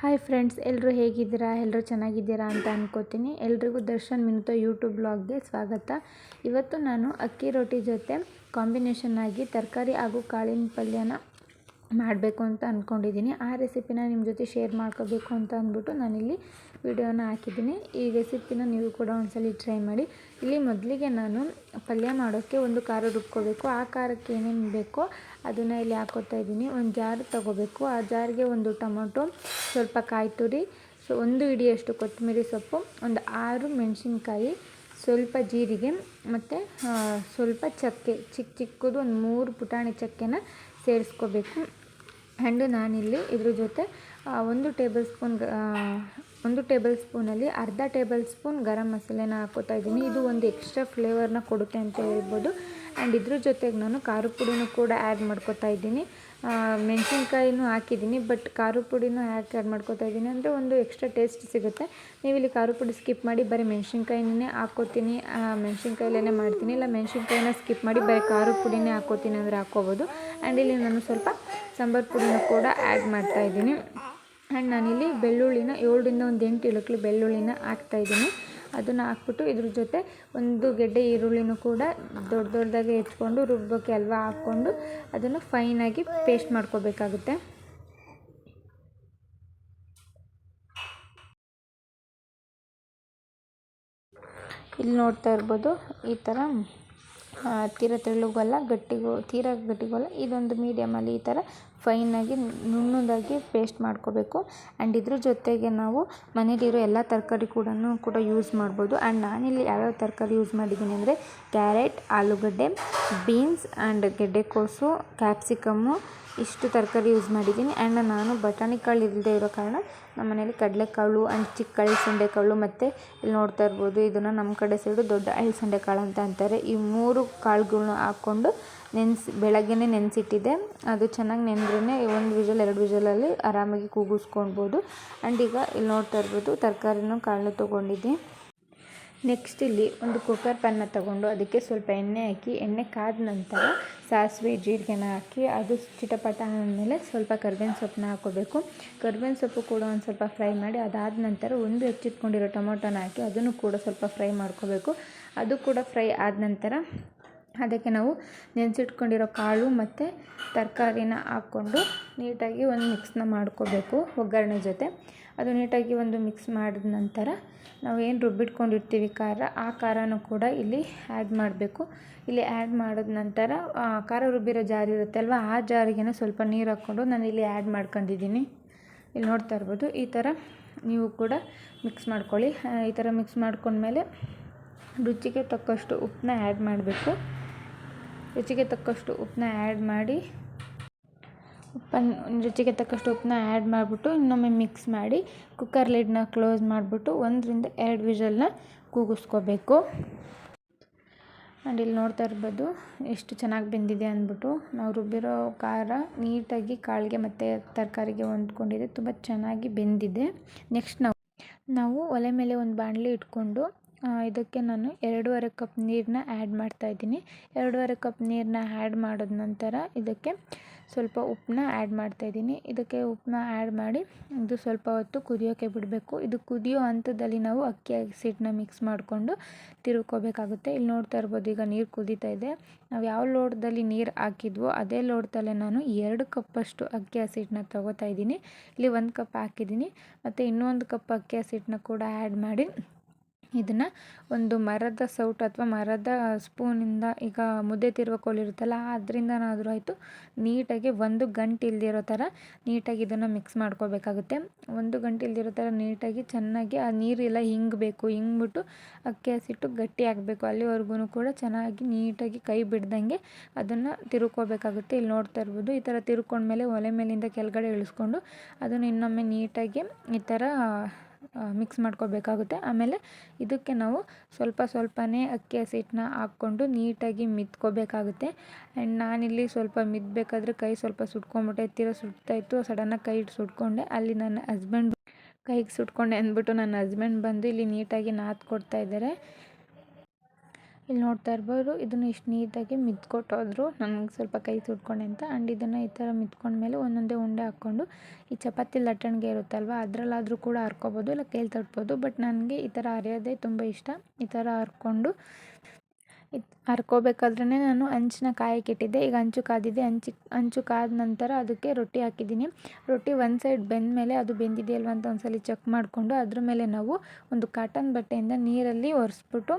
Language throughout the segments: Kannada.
ಹಾಯ್ ಫ್ರೆಂಡ್ಸ್ ಎಲ್ಲರೂ ಹೇಗಿದ್ದೀರಾ? ಎಲ್ಲರೂ ಚೆನ್ನಾಗಿದ್ದೀರಾ ಅಂತ ಅಂದ್ಕೋತೀನಿ ಎಲ್ರಿಗೂ ದರ್ಶನ್ ಮಿನುತ ಯೂಟ್ಯೂಬ್ ಬ್ಲಾಗ್ಗೆ ಸ್ವಾಗತ. ಇವತ್ತು ನಾನು ಅಕ್ಕಿ ರೊಟ್ಟಿ ಜೊತೆ ಕಾಂಬಿನೇಷನ್ ಆಗಿ ತರಕಾರಿ ಹಾಗೂ ಕಾಳಿನ ಪಲ್ಯನ ಮಾಡಬೇಕು ಅಂತ ಅಂದ್ಕೊಂಡಿದ್ದೀನಿ ಆ ರೆಸಿಪಿನ ನಿಮ್ಮ ಜೊತೆ ಶೇರ್ ಮಾಡ್ಕೋಬೇಕು ಅಂತ ಅಂದ್ಬಿಟ್ಟು ನಾನಿಲ್ಲಿ ವಿಡಿಯೋನ ಹಾಕಿದ್ದೀನಿ. ಈ ರೆಸಿಪಿನ ನೀವು ಕೂಡ ಒಂದ್ಸಲ ಟ್ರೈ ಮಾಡಿ. ಇಲ್ಲಿ ಮೊದಲಿಗೆ ನಾನು ಪಲ್ಯ ಮಾಡೋಕ್ಕೆ ಒಂದು ಖಾರ ರುಬ್ಕೋಬೇಕು. ಆ ಖಾರಕ್ಕೆ ಏನೇನು ಬೇಕೋ ಅದನ್ನು ಇಲ್ಲಿ ಹಾಕೋತಾ ಇದ್ದೀನಿ. ಒಂದು ಜಾರ್ ತೊಗೋಬೇಕು. ಆ ಜಾರಿಗೆ ಒಂದು ಟೊಮೊಟೊ, ಸ್ವಲ್ಪ ಕಾಯಿ ತುರಿ, ಸೊ ಒಂದು ಹಿಡಿಯಷ್ಟು ಕೊತ್ತಂಬರಿ ಸೊಪ್ಪು, ಒಂದು ಆರು ಮೆಣಸಿನ್ಕಾಯಿ, ಸ್ವಲ್ಪ ಜೀರಿಗೆ ಮತ್ತು ಸ್ವಲ್ಪ ಚಕ್ಕೆ ಚಿಕ್ಕ ಚಿಕ್ಕದು ಒಂದು ಮೂರು ಪುಟಾಣಿ ಚಕ್ಕೆನ ಸೇರಿಸ್ಕೋಬೇಕು. ಆ್ಯಂಡ್ ನಾನಿಲ್ಲಿ. ಇದ್ರ ಜೊತೆ ಒಂದು ಟೇಬಲ್ ಸ್ಪೂನ್ ಒಂದು ಟೇಬಲ್ ಸ್ಪೂನಲ್ಲಿ ಅರ್ಧ ಟೇಬಲ್ ಸ್ಪೂನ್ ಗರಂ ಮಸಾಲೆನ ಹಾಕೋತಾ ಇದ್ದೀನಿ. ಇದು ಒಂದು ಎಕ್ಸ್ಟ್ರಾ ಫ್ಲೇವರ್ನ ಕೊಡುತ್ತೆ ಅಂತ ಹೇಳ್ಬೋದು. ಆ್ಯಂಡ್ ಇದ್ರ ಜೊತೆಗೆ ನಾನು ಖಾರದ ಪುಡಿನೂ ಕೂಡ ಆ್ಯಡ್ ಮಾಡ್ಕೋತಾ ಇದ್ದೀನಿ. ಮೆಣಸಿನ್ಕಾಯಿನೂ ಹಾಕಿದ್ದೀನಿ ಬಟ್ ಖಾರದ ಪುಡಿನೂ ಯಾಕೆ ಆ್ಯಡ್ ಮಾಡ್ಕೋತಾ ಇದ್ದೀನಿ ಅಂದರೆ ಒಂದು ಎಕ್ಸ್ಟ್ರಾ ಟೇಸ್ಟ್ ಸಿಗುತ್ತೆ. ನೀವು ಇಲ್ಲಿ ಖಾರದ ಪುಡಿ ಸ್ಕಿಪ್ ಮಾಡಿ ಬರೀ ಮೆಣಸಿನ್ಕಾಯಿನೇ ಹಾಕ್ಕೋತೀನಿ ಮೆಣಸಿನ್ಕಾಯಲ್ಲೇ ಮಾಡ್ತೀನಿ. ಇಲ್ಲ, ಮೆಣಸಿನ್ಕಾಯಿನ ಸ್ಕಿಪ್ ಮಾಡಿ ಬರೀ ಖಾರದ ಪುಡಿನೇ ಹಾಕ್ಕೋತೀನಿ ಅಂದರೆ ಹಾಕ್ಕೋಬೋದು ಆ್ಯಂಡ್ ಇಲ್ಲಿ ನಾನು ಸ್ವಲ್ಪ ಸಾಂಬಾರು ಪುಡಿನೂ ಕೂಡ ಆ್ಯಡ್ ಮಾಡ್ತಾಯಿದ್ದೀನಿ ಆ್ಯಂಡ್ ನಾನಿಲ್ಲಿ ಬೆಳ್ಳುಳ್ಳಿನ ಏಳರಿಂದ ಒಂದು ಎಂಟು ಇಳಕ್ಲು ಬೆಳ್ಳುಳ್ಳಿನ ಹಾಕ್ತಾಯಿದ್ದೀನಿ ಅದನ್ನು ಹಾಕ್ಬಿಟ್ಟು ಇದ್ರ ಜೊತೆ ಒಂದು ಗೆಡ್ಡೆ ಈರುಳ್ಳಿನೂ ಕೂಡ ದೊಡ್ಡ ದೊಡ್ಡದಾಗಿ ಹೆಚ್ಕೊಂಡು ರುಬ್ಬೋಕ್ಕೆ ಅಲ್ವಾ ಹಾಕ್ಕೊಂಡು ಅದನ್ನು ಫೈನಾಗಿ ಪೇಸ್ಟ್ ಮಾಡ್ಕೋಬೇಕಾಗುತ್ತೆ. ಇಲ್ಲಿ ನೋಡ್ತಾ ಇರ್ಬೋದು ಈ ಥರ ತೀರ ತೆಳ್ಳಗಲ್ಲ ಗಟ್ಟಿಗೂ, ತೀರ ಗಟ್ಟಿಗೂ ಇದೊಂದು ಮೀಡಿಯಮಲ್ಲಿ ಈ ಥರ ಫೈನಾಗಿ ನುಣ್ಣದಾಗಿ ಪೇಸ್ಟ್ ಮಾಡ್ಕೋಬೇಕು. ಆ್ಯಂಡ್ ಇದ್ರ ಜೊತೆಗೆ ನಾವು ಮನೇಲಿರೋ ಎಲ್ಲ ತರಕಾರಿ ಕೂಡ ಕೂಡ ಯೂಸ್ ಮಾಡ್ಬೋದು. ಆ್ಯಂಡ್ ನಾನಿಲ್ಲಿ ಯಾವ್ಯಾವ ತರಕಾರಿ ಯೂಸ್ ಮಾಡಿದ್ದೀನಿ ಅಂದರೆ ಕ್ಯಾರೆಟ್, ಆಲೂಗಡ್ಡೆ, ಬೀನ್ಸ್ ಆ್ಯಂಡ್ ಗೆಡ್ಡೆಕೋಸು, ಕ್ಯಾಪ್ಸಿಕಮ್ಮು ಇಷ್ಟು ತರಕಾರಿ ಯೂಸ್ ಮಾಡಿದ್ದೀನಿ. ಆ್ಯಂಡ್ ನಾನು ಬಟಾಣಿ ಕಾಳು ಇಲ್ಲದೆ ಇರೋ ಕಾರಣ ನಮ್ಮ ಮನೇಲಿ ಕಡಲೆಕಾಳು ಆ್ಯಂಡ್ ಚಿಕ್ಕ ಅಳಸಂಡೆ ಕಾಳು ಮತ್ತು ಇಲ್ಲಿ ನೋಡ್ತಾ ಇರ್ಬೋದು. ಇದನ್ನು ನಮ್ಮ ಕಡೆ ಸೈಡು ದೊಡ್ಡ ಅಳಸಂಡೆ ಕಾಳು ಅಂತ ಅಂತಾರೆ. ಈ ಮೂರು ಕಾಳುಗಳ್ನ ಹಾಕ್ಕೊಂಡು ನೆನೆಸಿ, ಬೆಳಗ್ಗೆನೇ ನೆನೆಸಿಟ್ಟಿದ್ದೆ. ಅದು ಚೆನ್ನಾಗಿ ನೆಂದ್ರೇ ಒಂದು ವಿಷಲ್, ಎರಡು ವಿಷಲಲ್ಲಿ ಆರಾಮಾಗಿ ಕೂಗಿಸ್ಕೊಳ್ಬೋದು. ಆ್ಯಂಡ್ ಈಗ ಇಲ್ಲಿ ನೋಡ್ತಾ ಇರ್ಬೋದು, ತರಕಾರಿನೂ ಕಾಳು ತೊಗೊಂಡಿದ್ದೆ. ನೆಕ್ಸ್ಟ್ ಇಲ್ಲಿ ಒಂದು ಕುಕ್ಕರ್ ಪ್ಯಾನ್ನ ತಗೊಂಡು ಅದಕ್ಕೆ ಸ್ವಲ್ಪ ಎಣ್ಣೆ ಹಾಕಿ, ಎಣ್ಣೆ ಕಾದ ನಂತರ ಸಾಸಿವೆ, ಜೀರಿಗೆನ ಹಾಕಿ, ಅದು ಚಿಟಪಟ ಆದಮೇಲೆ ಸ್ವಲ್ಪ ಕರ್ಬೇವಿನ ಸೊಪ್ಪನ್ನ ಹಾಕೋಬೇಕು. ಕರ್ಬೇವಿನ ಸೊಪ್ಪು ಕೂಡ ಒಂದು ಸ್ವಲ್ಪ ಫ್ರೈ ಮಾಡಿ, ಅದಾದ ನಂತರ ಒಂದು ಹೆಚ್ಚಿಟ್ಕೊಂಡಿರೋ ಟೊಮೊಟೊನ ಹಾಕಿ, ಅದನ್ನು ಕೂಡ ಸ್ವಲ್ಪ ಫ್ರೈ ಮಾಡ್ಕೋಬೇಕು. ಅದು ಕೂಡ ಫ್ರೈ ಆದ ನಂತರ ಅದಕ್ಕೆ ನಾವು ನೆನೆಸಿಟ್ಕೊಂಡಿರೋ ಕಾಳು ಮತ್ತು ತರಕಾರಿನ ಹಾಕ್ಕೊಂಡು ನೀಟಾಗಿ ಒಂದು ಮಿಕ್ಸ್ನ ಮಾಡ್ಕೋಬೇಕು ಒಗ್ಗರಣೆ ಜೊತೆ. ಅದು ನೀಟಾಗಿ ಒಂದು ಮಿಕ್ಸ್ ಮಾಡಿದ ನಂತರ ನಾವು ಏನು ರುಬ್ಬಿಟ್ಕೊಂಡಿರ್ತೀವಿ ಖಾರ, ಆ ಖಾರನೂ ಕೂಡ ಇಲ್ಲಿ ಆ್ಯಡ್ ಮಾಡಬೇಕು. ಇಲ್ಲಿ ಆ್ಯಡ್ ಮಾಡಿದ ನಂತರ ಖಾರ ರುಬ್ಬಿರೋ ಜಾರ್ ಇರುತ್ತೆ ಅಲ್ವಾ? ಆ ಜಾರಿಗೆನ ಸ್ವಲ್ಪ ನೀರು ಹಾಕ್ಕೊಂಡು ನಾನು ಇಲ್ಲಿ ಆ್ಯಡ್ ಮಾಡ್ಕೊಂಡಿದ್ದೀನಿ. ಇಲ್ಲಿ ನೋಡ್ತಾ ಇರ್ಬೋದು, ಈ ಥರ ನೀವು ಕೂಡ ಮಿಕ್ಸ್ ಮಾಡ್ಕೊಳ್ಳಿ. ಈ ಥರ ಮಿಕ್ಸ್ ಮಾಡ್ಕೊಂಡ್ಮೇಲೆ ರುಚಿಗೆ ತಕ್ಕಷ್ಟು ಉಪ್ಪನ್ನ ಆ್ಯಡ್ ಮಾಡಬೇಕು. ರುಚಿಗೆ ತಕ್ಕಷ್ಟು ಉಪ್ಪನ್ನ ಆ್ಯಡ್ ಮಾಡಿ ಉಪ್ಪನ್ನು ರುಚಿಗೆ ತಕ್ಕಷ್ಟು ಉಪ್ಪನ್ನ ಆ್ಯಡ್ ಮಾಡಿಬಿಟ್ಟು ಇನ್ನೊಮ್ಮೆ ಮಿಕ್ಸ್ ಮಾಡಿ ಕುಕ್ಕರ್ ಲಿಡ್ನ ಕ್ಲೋಸ್ ಮಾಡಿಬಿಟ್ಟು ಒಂದರಿಂದ ಎರಡು ವಿಷಲನ್ನ ಕೂಗಿಸ್ಕೋಬೇಕು. ಆ್ಯಂಡ್ ಇಲ್ಲಿ ನೋಡ್ತಾ ಇರ್ಬೋದು ಎಷ್ಟು ಚೆನ್ನಾಗಿ ಬೆಂದಿದೆ ಅಂದ್ಬಿಟ್ಟು. ನಾವು ರುಬ್ಬಿರೋ ಖಾರ ನೀಟಾಗಿ ಕಾಳಿಗೆ ಮತ್ತು ತರಕಾರಿಗೆ ಹೊಂದ್ಕೊಂಡಿದೆ. ತುಂಬ ಚೆನ್ನಾಗಿ ಬೆಂದಿದೆ. ನೆಕ್ಸ್ಟ್ ನಾವು ನಾವು ಒಲೆ ಮೇಲೆ ಒಂದು ಬಾಣಲಿ ಇಟ್ಕೊಂಡು ಇದಕ್ಕೆ ನಾನು ಎರಡೂವರೆ ಕಪ್ ನೀರನ್ನ ಆ್ಯಡ್ ಮಾಡ್ತಾಯಿದ್ದೀನಿ ಎರಡೂವರೆ ಕಪ್ ನೀರನ್ನ ಆ್ಯಡ್ ಮಾಡಿದ ನಂತರ ಇದಕ್ಕೆ ಸ್ವಲ್ಪ ಉಪ್ಪನ್ನ ಆ್ಯಡ್ ಮಾಡ್ತಾಯಿದ್ದೀನಿ ಇದಕ್ಕೆ ಉಪ್ಪನ್ನ ಆ್ಯಡ್ ಮಾಡಿ ಇದು ಸ್ವಲ್ಪ ಹೊತ್ತು ಕುದಿಯೋಕ್ಕೆ ಬಿಡಬೇಕು. ಇದು ಕುದಿಯೋ ಹಂತದಲ್ಲಿ ನಾವು ಅಕ್ಕಿ ಹಸಿಟ್ಟನ್ನ ಮಿಕ್ಸ್ ಮಾಡಿಕೊಂಡು ತಿರುಕೋಬೇಕಾಗುತ್ತೆ. ಇಲ್ಲಿ ನೋಡ್ತಾ ಇರ್ಬೋದು ಈಗ ನೀರು ಕುದೀತಾ ಇದೆ. ನಾವು ಯಾವ ಲೋಟದಲ್ಲಿ ನೀರು ಹಾಕಿದ್ವೋ ಅದೇ ಲೋಟದಲ್ಲೇ ನಾನು ಎರಡು ಕಪ್ಪಷ್ಟು ಅಕ್ಕಿ ಹಸಿಟ್ಟನ್ನ ತೊಗೋತಾ ಇದ್ದೀನಿ. ಇಲ್ಲಿ ಒಂದು ಕಪ್ ಹಾಕಿದ್ದೀನಿ. ಮತ್ತು ಇನ್ನೊಂದು ಕಪ್ ಅಕ್ಕಿ ಹಸಿಟ್ಟನ್ನ ಕೂಡ ಆ್ಯಡ್ ಮಾಡಿ ಇದನ್ನು ಒಂದು ಮರದ ಸೌಟ್ ಅಥವಾ ಮರದ ಸ್ಪೂನಿಂದ ಈಗ ಮುದ್ದೆ ತಿರುವ ಕೋಲಿರುತ್ತಲ್ಲ ಅದರಿಂದನಾದರೂ ಆಯಿತು, ನೀಟಾಗಿ ಒಂದು ಗಂಟು ಇಲ್ದಿರೋ ಥರ ನೀಟಾಗಿ ಇದನ್ನು ಮಿಕ್ಸ್ ಮಾಡ್ಕೋಬೇಕಾಗುತ್ತೆ. ಒಂದು ಗಂಟು ಇಲ್ದಿರೋ ಥರ ನೀಟಾಗಿ ಚೆನ್ನಾಗಿ ಆ ನೀರೆಲ್ಲ ಹಿಂಗಬೇಕು, ಹಿಂಗ್ಬಿಟ್ಟು ಅಕ್ಕಿ ಹಸಿಟ್ಟು ಗಟ್ಟಿ ಆಗಬೇಕು ಅಲ್ಲಿವರೆಗೂ ಕೂಡ ಚೆನ್ನಾಗಿ ನೀಟಾಗಿ ಕೈ ಬಿಡ್ದಂಗೆ ಅದನ್ನು ತಿರುಕೋಬೇಕಾಗುತ್ತೆ. ಇಲ್ಲಿ ನೋಡ್ತಾ ಇರ್ಬೋದು, ಈ ಥರ ತಿರ್ಕೊಂಡ್ಮೇಲೆ ಒಲೆ ಮೇಲಿಂದ ಕೆಳಗಡೆ ಇಳಿಸ್ಕೊಂಡು ಅದನ್ನು ಇನ್ನೊಮ್ಮೆ ನೀಟಾಗಿ ಈ ಥರ ಮಿಕ್ಸ್ ಮಾಡ್ಕೋಬೇಕಾಗುತ್ತೆ. ಆಮೇಲೆ ಇದಕ್ಕೆ ನಾವು ಸ್ವಲ್ಪ ಸ್ವಲ್ಪನೇ ಅಕ್ಕಿ ಹಸಿಟ್ಟನ್ನ ಹಾಕ್ಕೊಂಡು ನೀಟಾಗಿ ಮಿತ್ಕೋಬೇಕಾಗುತ್ತೆ. ಆ್ಯಂಡ್ ನಾನಿಲ್ಲಿ ಸ್ವಲ್ಪ ಮಿದ್ಬೇಕಾದ್ರೆ ಕೈ ಸ್ವಲ್ಪ ಸುಟ್ಕೊಂಬಿಟ್ಟೆ ತೀರ ಸುಡ್ತಾಯಿತ್ತು ಸಡನ್ನಾಗಿ ಕೈ ಸುಟ್ಕೊಂಡೆ. ಅಲ್ಲಿ ನನ್ನ ಹಸ್ಬೆಂಡ್ ಕೈಗೆ ಸುಟ್ಕೊಂಡೆ ಅಂದ್ಬಿಟ್ಟು ನನ್ನ ಹಸ್ಬೆಂಡ್ ಬಂದು ಇಲ್ಲಿ ನೀಟಾಗಿ ನಾದ್ಕೊಡ್ತಾ ಇದ್ದಾರೆ. ಇಲ್ಲಿ ನೋಡ್ತಾ ಇರ್ಬೋದು, ಇದನ್ನು ಇಷ್ಟು ನೀಟಾಗಿ ಮಿದ್ಕೊಟ್ಟೋದ್ರು ನನಗೆ ಸ್ವಲ್ಪ ಕೈ ಸುಟ್ಕೊಂಡೆ ಅಂತ. ಆ್ಯಂಡ್ ಇದನ್ನು ಈ ಥರ ಮಿದ್ಕೊಂಡ್ಮೇಲೆ ಒಂದೊಂದೇ ಉಂಡೆ ಹಾಕ್ಕೊಂಡು, ಈ ಚಪಾತಿ ಲಟ್ಟಣಿಗೆ ಇರುತ್ತಲ್ವ, ಅದರಲ್ಲಾದರೂ ಕೂಡ ಹರ್ಕೊಬೋದು, ಇಲ್ಲ ಕೈಲಿ ತಟ್ಬೋದು. ಬಟ್ ನನಗೆ ಈ ಥರ ಅರಿಯೋದೇ ತುಂಬ ಇಷ್ಟ. ಈ ಥರ ಹರ್ಕೊಂಡು ಇದು ಹರ್ಕೋಬೇಕಾದ್ರೇ ನಾನು ಹಂಚನ್ನ ಕಾಯಕ್ಕಿಟ್ಟಿದ್ದೆ ಈಗ ಹಂಚು ಕಾದಿದೆ. ಹಂಚಿ ಹಂಚು ಕಾದ ನಂತರ ಅದಕ್ಕೆ ರೊಟ್ಟಿ ಹಾಕಿದ್ದೀನಿ. ರೊಟ್ಟಿ ಒಂದು ಸೈಡ್ ಬೆಂದ ಮೇಲೆ ಅದು ಬೆಂದಿದೆಯಲ್ವ ಅಂತ ಒಂದ್ಸಲ ಚೆಕ್ ಮಾಡಿಕೊಂಡು ಅದ್ರ ಮೇಲೆ ನಾವು ಒಂದು ಕಾಟನ್ ಬಟ್ಟೆಯಿಂದ ನೀರಲ್ಲಿ ಒರೆಸ್ಬಿಟ್ಟು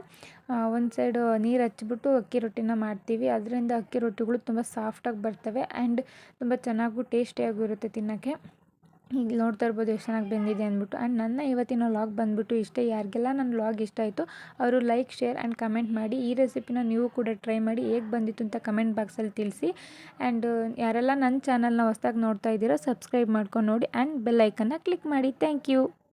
ಒಂದು ಸೈಡು ನೀರು ಹಚ್ಚಿಬಿಟ್ಟು ಅಕ್ಕಿ ರೊಟ್ಟಿನ ಮಾಡ್ತೀವಿ. ಅದರಿಂದ ಅಕ್ಕಿ ರೊಟ್ಟಿಗಳು ತುಂಬ ಸಾಫ್ಟಾಗಿ ಬರ್ತವೆ ಆ್ಯಂಡ್ ತುಂಬ ಚೆನ್ನಾಗೂ ಟೇಸ್ಟಿಯಾಗೂ ಇರುತ್ತೆ ತಿನ್ನೋಕ್ಕೆ. ಈಗ ನೋಡ್ತಾ ಇರ್ಬೋದು ಎಷ್ಟು ಚೆನ್ನಾಗಿ ಬಂದಿದೆ ಅಂದ್ಬಿಟ್ಟು. ಆ್ಯಂಡ್ ನನ್ನ ಇವತ್ತಿನ ಲಾಗ್ ಬಂದುಬಿಟ್ಟು ಇಷ್ಟೇ, ಯಾರಿಗೆಲ್ಲ ನನ್ನ ಲಾಗ್ ಇಷ್ಟ ಆಯಿತು ಅವರು ಲೈಕ್ ಶೇರ್ ಆ್ಯಂಡ್ ಕಮೆಂಟ್ ಮಾಡಿ. ಈ ರೆಸಿಪಿನ ನೀವು ಕೂಡ ಟ್ರೈ ಮಾಡಿ. ಹೇಗೆ ಬಂದಿತ್ತು ಅಂತ ಕಮೆಂಟ್ ಬಾಕ್ಸಲ್ಲಿ ತಿಳಿಸಿ. ಆ್ಯಂಡ್ ಯಾರೆಲ್ಲ ನನ್ನ ಚಾನಲ್ನ ಹೊಸ್ದಾಗಿ ನೋಡ್ತಾ ಇದ್ದೀರೋ ಸಬ್ಸ್ಕ್ರೈಬ್ ಮಾಡ್ಕೊಂಡು ನೋಡಿ. ಆ್ಯಂಡ್ ಬೆಲ್ ಐಕನ್ನ ಕ್ಲಿಕ್ ಮಾಡಿ. Thank you